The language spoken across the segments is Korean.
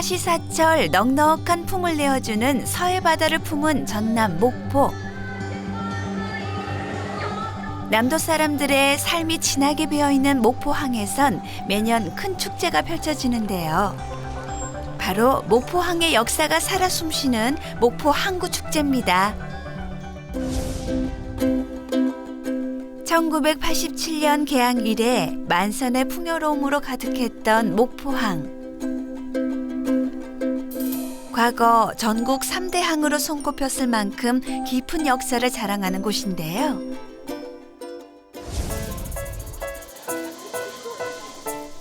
사시사철 넉넉한 품을 내어주는 서해 바다를 품은 전남 목포. 남도 사람들의 삶이 진하게 배어 있는 목포항에선 매년 큰 축제가 펼쳐지는데요. 바로 목포항의 역사가 살아 숨쉬는 목포 항구 축제입니다. 1987년 개항 이래 만선의 풍요로움으로 가득했던 목포항. 과거 전국 3대 항으로 손꼽혔을 만큼 깊은 역사를 자랑하는 곳인데요.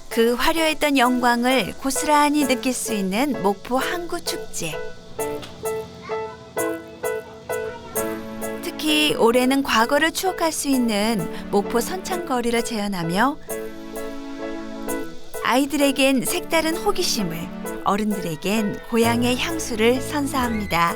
그 화려했던 영광을 고스란히 느낄 수 있는 목포 항구 축제. 특히 올해는 과거를 추억할 수 있는 목포 선창거리를 재현하며 아이들에겐 색다른 호기심을, 어른들에겐 고향의 향수를 선사합니다.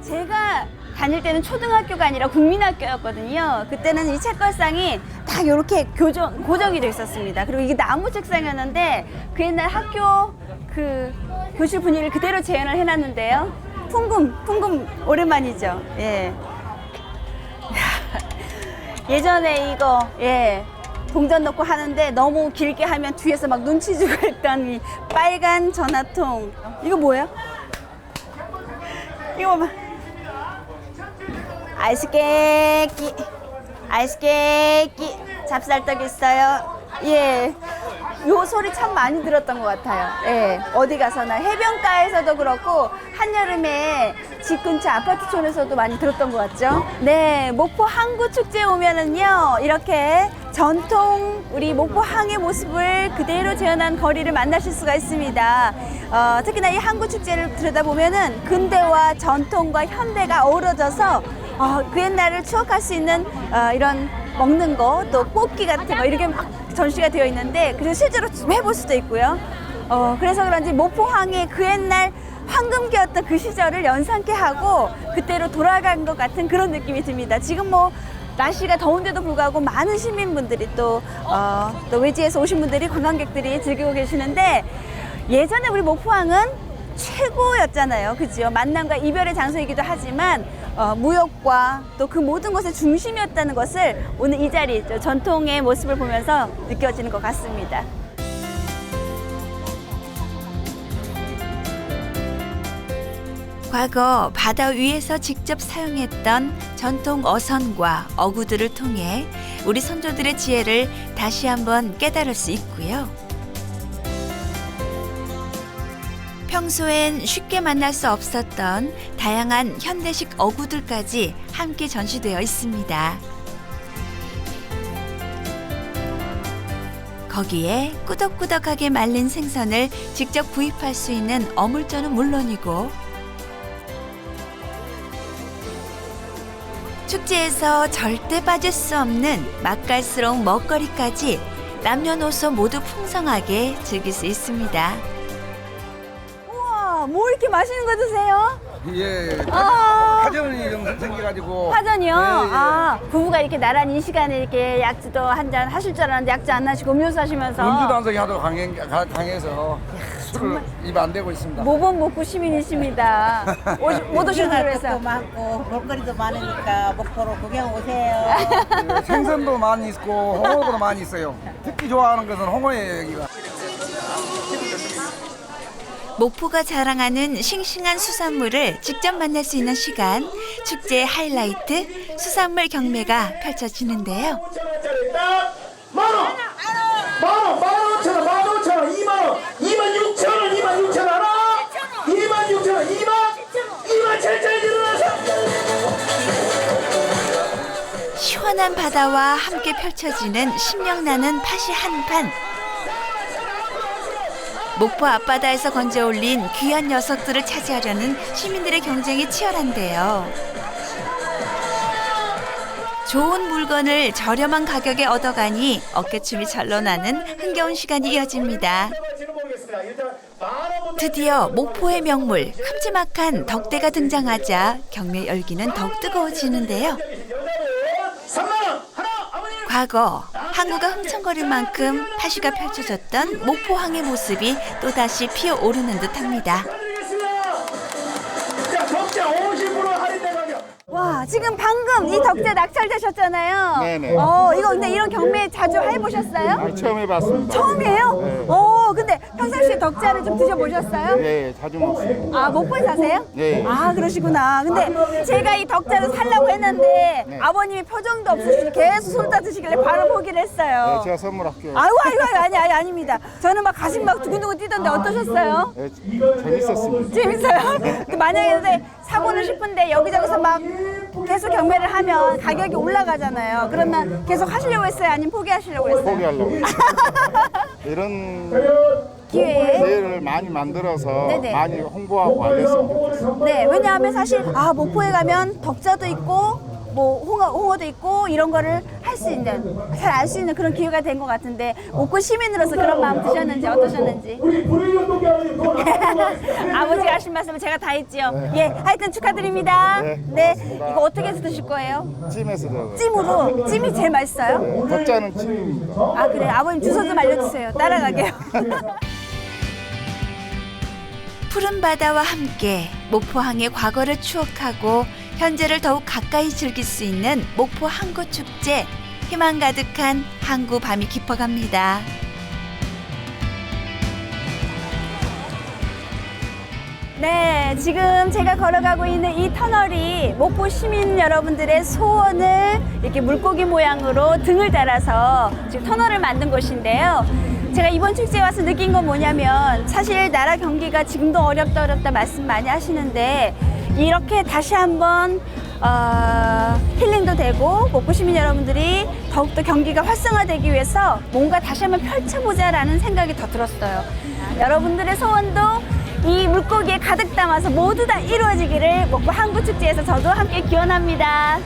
제가 다닐 때는 초등학교가 아니라 국민학교였거든요. 그때는 이 책걸상이 다 이렇게 교정, 고정이 돼 있었습니다. 그리고 이게 나무 책상이었는데 그 옛날 학교 그 교실 분위기를 그대로 재현을 해놨는데요. 풍금, 풍금 오랜만이죠. 예. 예전에 이거, 예. 동전 넣고 하는데 너무 길게 하면 뒤에서 막 눈치 주고 이 빨간 전화통. 이거 뭐예요? 이거 봐. 아이스 깨끼 아이스 깨끼 잡쌀떡 있어요 예. 요 소리 참 많이 들었던 것 같아요. 예. 어디 가서나 해변가에서도 그렇고 한여름에 집 근처 아파트촌에서도 많이 들었던 것 같죠? 네, 목포 항구 축제 오면은요 이렇게 전통 우리 목포 항의 모습을 그대로 재현한 거리를 만나실 수가 있습니다. 어, 특히나 이 항구 축제를 들여다보면은 근대와 전통과 현대가 어우러져서 어, 그 옛날을 추억할 수 있는 어, 이런 먹는 거, 또 뽑기 같은 거 이렇게 막 전시가 되어 있는데 그래서 실제로 좀 해볼 수도 있고요. 어, 그래서 그런지 목포항의 그 옛날 황금기였던 그 시절을 연상케 하고 그때로 돌아간 것 같은 그런 느낌이 듭니다. 지금 뭐 날씨가 더운데도 불구하고 많은 시민분들이 또, 어, 또 외지에서 오신 분들이 관광객들이 즐기고 계시는데 예전에 우리 목포항은 최고였잖아요. 그죠? 만남과 이별의 장소이기도 하지만 어, 무역과 또 그 모든 것의 중심이었다는 것을 오늘 이 자리 저 전통의 모습을 보면서 느껴지는 것 같습니다. 과거 바다 위에서 직접 사용했던 전통 어선과 어구들을 통해 우리 선조들의 지혜를 다시 한번 깨달을 수 있고요. 평소엔 쉽게 만날 수 없었던 다양한 현대식 어구들까지 함께 전시되어 있습니다. 거기에 꾸덕꾸덕하게 말린 생선을 직접 구입할 수 있는 어물전은 물론이고 축제에서 절대 빠질 수 없는 맛깔스러운 먹거리까지 남녀노소 모두 풍성하게 즐길 수 있습니다. 우와, 뭐 이렇게 맛있는 거 드세요? 예, 아, 파전이 좀 생겨가지고. 파전이요? 예, 예. 아, 부부가 이렇게 나란히 이 시간에 이렇게 약주도 한 잔 하실 줄 알았는데 약주 안 하시고 음료수 하시면서 음주 단속이 하도 강해, 가- 강해서 술을 입에 안 대고 있습니다. 모범 목구 시민이십니다. 오시, 못 오신 그래서 것도 많고 볼거리도 많으니까 목포로 구경 오세요. 예, 생선도 많이 있고 홍어도 많이 있어요. 특히 좋아하는 것은 홍어예요 여기가. 목포가 자랑하는 싱싱한 수산물을 직접 만날 수 있는 시간, 축제의 하이라이트 수산물 경매가 펼쳐지는데요. 5천원짜리 딱 만원 만 원 만원 오천 원 만원 오천 원 이만 원 이만 육천 원 이만 육천원 하나 이만 육천 원 이만 이만 칠천 원 일어나서 시원한 바다와 함께 펼쳐지는 신명나는 팥이 한 판. 목포 앞바다에서 건져 올린 귀한 녀석들을 차지하려는 시민들의 경쟁이 치열한데요. 좋은 물건을 저렴한 가격에 얻어가니 어깨춤이 절로 나는 흥겨운 시간이 이어집니다. 드디어 목포의 명물 큼지막한 덕대가 등장하자 경매 열기는 더욱 뜨거워지는데요. 여자분 3만원 하나 아버님 과거 항구가 흥청거릴 만큼 파시가 펼쳐졌던 목포항의 모습이 또다시 피어오르는 듯합니다. 와, 지금 방금 이 덕제 낙찰되셨잖아요. 네네. 어, 이거 근데 이런 경매 자주 해보셨어요? 아, 처음 해봤습니다. 처음이에요? 네. 어, 근데 평상시에 덕자를 좀 드셔보셨어요? 예, 자주 먹습니다. 아, 목포에 사세요? 네. 아, 그러시구나. 근데 제가 이 덕자를 살려고 했는데 네. 아버님이 표정도 없으시고 계속 손 따드시길래 바로 포기를 했어요. 네, 제가 선물할게요. 아이고, 아이고, 아이고, 아니, 아니, 아닙니다. 저는 막 가슴 막 두근두근 뛰던데 어떠셨어요? 네, 재밌었습니다. 재밌어요? 근데 만약에 근데 사고는 싶은데 여기저기서 막 계속 경매를 하면 가격이 올라가잖아요. 그러면 계속 하시려고 했어요? 아니면 포기하시려고 했어요? 포기하려고. 이런 기회에. 기회를 많이 만들어서 네네. 많이 홍보하고 알렸으면 좋겠습니다. 네, 왜냐하면 사실 아 목포에 가면 덕자도 있고 뭐 홍어, 홍어도 있고 이런 거를 할 수 있는 잘 알 수 있는 그런 기회가 된 것 같은데 목포 시민으로서 그런 마음 드셨는지 어떠셨는지 아버지가 하신 말씀을 제가 다 했지요. 예, 하여튼 축하드립니다. 네, 네. 이거 어떻게 해서 드실 거예요? 찜에서 저 찜으로 찜이 제일 맛있어요. 덕자는 찜입니다. 아 그래 아버님 주소 좀 알려주세요. 따라가게요. 푸른 바다와 함께 목포항의 과거를 추억하고 현재를 더욱 가까이 즐길 수 있는 목포 항구 축제 희망 가득한 항구 밤이 깊어갑니다. 네, 지금 제가 걸어가고 있는 이 터널이 목포 시민 여러분들의 소원을 이렇게 물고기 모양으로 등을 달아서 지금 터널을 만든 곳인데요. 제가 이번 축제에 와서 느낀 건 뭐냐면 사실 나라 경기가 지금도 어렵다 어렵다 말씀 많이 하시는데 이렇게 다시 한번 어, 힐링도 되고 목포 시민 여러분들이 더욱더 경기가 활성화되기 위해서 뭔가 다시 한번 펼쳐보자라는 생각이 더 들었어요. 여러분들의 소원도 이 물고기에 가득 담아서 모두 다 이루어지기를 목포 항구축제에서 저도 함께 기원합니다.